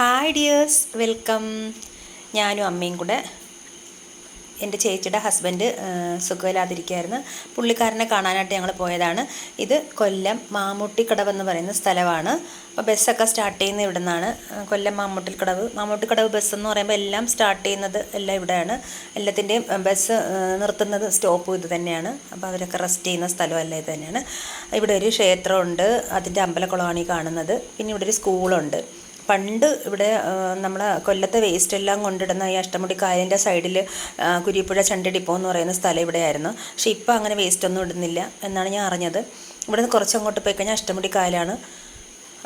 Hi dears welcome ഞാനും അമ്മയും കൂടെ എന്റെ ചേച്ചിയുടെ ഹസ്ബൻഡ് സുഖമില്ലാതിരിക്കുകയായിരുന്നു. പുള്ളിക്കാരനെ കാണാനായിട്ട് ഞങ്ങൾ പോയതാണ്. ഇത് കൊല്ലം മാമൂട്ടിക്കടവ് എന്ന് പറയുന്ന സ്ഥലമാണ്. അപ്പോൾ ബസ്സൊക്കെ സ്റ്റാർട്ട് ചെയ്യുന്നത് ഇവിടെ നിന്നാണ് കൊല്ലം മാമൂട്ടിക്കടവ്. മാമൂട്ടിക്കടവ് ബസ് എന്ന് പറയുമ്പോൾ എല്ലാം സ്റ്റാർട്ട് ചെയ്യുന്നത് എല്ലാം ഇവിടെയാണ്. എല്ലാത്തിന്റെയും ബസ് നിർത്തുന്നത് സ്റ്റോപ്പും ഇത് തന്നെയാണ്. അപ്പോൾ അവരൊക്കെ റെസ്റ്റ് ചെയ്യുന്ന സ്ഥലമല്ല ഇത് തന്നെയാണ്. ഇവിടെ ഒരു ക്ഷേത്രമുണ്ട്. അതിന്റെ അമ്പലക്കുളമാണ് ഈ കാണുന്നത്. പിന്നെ ഇവിടെ ഒരു സ്കൂളുണ്ട് പണ്ട് ഇവിടെ നമ്മൾ കൊല്ലത്തെ വേസ്റ്റ് എല്ലാം കൊണ്ടിടുന്ന ഈ അഷ്ടമുടി കായലിന്റെ സൈഡിൽ കുരിപ്പുഴ ചണ്ടി ഡിപ്പോ എന്ന് പറയുന്ന സ്ഥലം ഇവിടെയായിരുന്നു. പക്ഷേ ഇപ്പോൾ അങ്ങനെ വേസ്റ്റ് ഒന്നും ഇടുന്നില്ല എന്നാണ് ഞാൻ അറിഞ്ഞത്. ഇവിടെ നിന്ന് കുറച്ച് അങ്ങോട്ട് പോയി കഴിഞ്ഞാൽ അഷ്ടമുടി കായലാണ്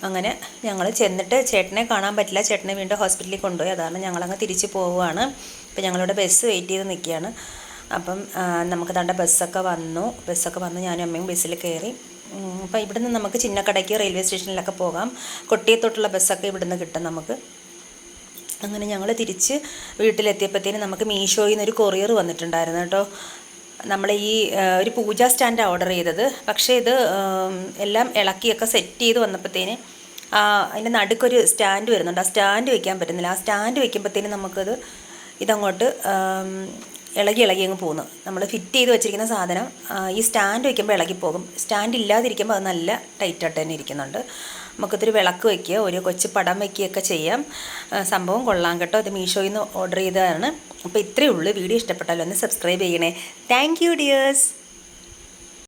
അങ്ങനെ ഞങ്ങൾ ചെന്നിട്ട് ചേട്ടനെ കാണാൻ പറ്റില്ല. ചേട്ടനെ വീണ്ടും ഹോസ്പിറ്റലിൽ കൊണ്ടുപോയി. അതാണ് ഞങ്ങളങ്ങ് തിരിച്ച് പോവുകയാണ്. ഇപ്പം ഞങ്ങളിവിടെ ബസ് വെയിറ്റ് ചെയ്ത് നിൽക്കുകയാണ്. അപ്പം നമുക്ക് തണ്ട ബസ്സൊക്കെ വന്നു. ബസ്സൊക്കെ വന്ന് ഞാനും അമ്മയും ബസ്സിൽ കയറി അപ്പോൾ ഇവിടുന്ന് നമുക്ക് ചിന്നക്കടയ്ക്ക് റെയിൽവേ സ്റ്റേഷനിലൊക്കെ പോകാം. കൊട്ടിയത്തോട്ടുള്ള ബസ്സൊക്കെ ഇവിടുന്ന് കിട്ടും നമുക്ക്. അങ്ങനെ ഞങ്ങൾ തിരിച്ച് വീട്ടിലെത്തിയപ്പോഴത്തേനും നമുക്ക് മീഷോയിൽ നിന്ന് ഒരു കൊറിയർ വന്നിട്ടുണ്ടായിരുന്നു കേട്ടോ. നമ്മൾ ഈ ഒരു പൂജ സ്റ്റാൻഡ് ഓർഡർ ചെയ്തത്. പക്ഷേ ഇത് എല്ലാം ഇളക്കിയൊക്കെ സെറ്റ് ചെയ്ത് വന്നപ്പോഴത്തേന് അതിന്റെ നടുക്കൊരു സ്റ്റാൻഡ് വരുന്നുണ്ട്. ആ സ്റ്റാൻഡ് വെക്കാൻ പറ്റുന്നില്ല. ആ സ്റ്റാൻഡ് വെക്കുമ്പോഴത്തേനും നമുക്കത് ഇതങ്ങോട്ട് ഇളകി ഇളകി അങ്ങ് പോകുന്നു. നമ്മൾ ഫിറ്റ് ചെയ്ത് വെച്ചിരിക്കുന്ന സാധനം ഈ സ്റ്റാൻഡ് വയ്ക്കുമ്പോൾ ഇളകി പോകും സ്റ്റാൻഡ് ഇല്ലാതിരിക്കുമ്പോൾ അത് നല്ല ടൈറ്റായിട്ട് തന്നെ ഇരിക്കുന്നുണ്ട്. നമുക്കിതൊരു വിളക്ക് വയ്ക്കുക ഒരു കൊച്ചു പടം വയ്ക്കുകയൊക്കെ ചെയ്യാം. സംഭവം കൊള്ളാം കേട്ടോ. ഇത് മീഷോയിൽ നിന്ന് ഓർഡർ ചെയ്തതാണ്. അപ്പോൾ ഇത്രയേ ഉള്ളൂ. വീഡിയോ ഇഷ്ടപ്പെട്ടാലൊന്ന് സബ്സ്ക്രൈബ് ചെയ്യണേ. Thank you dears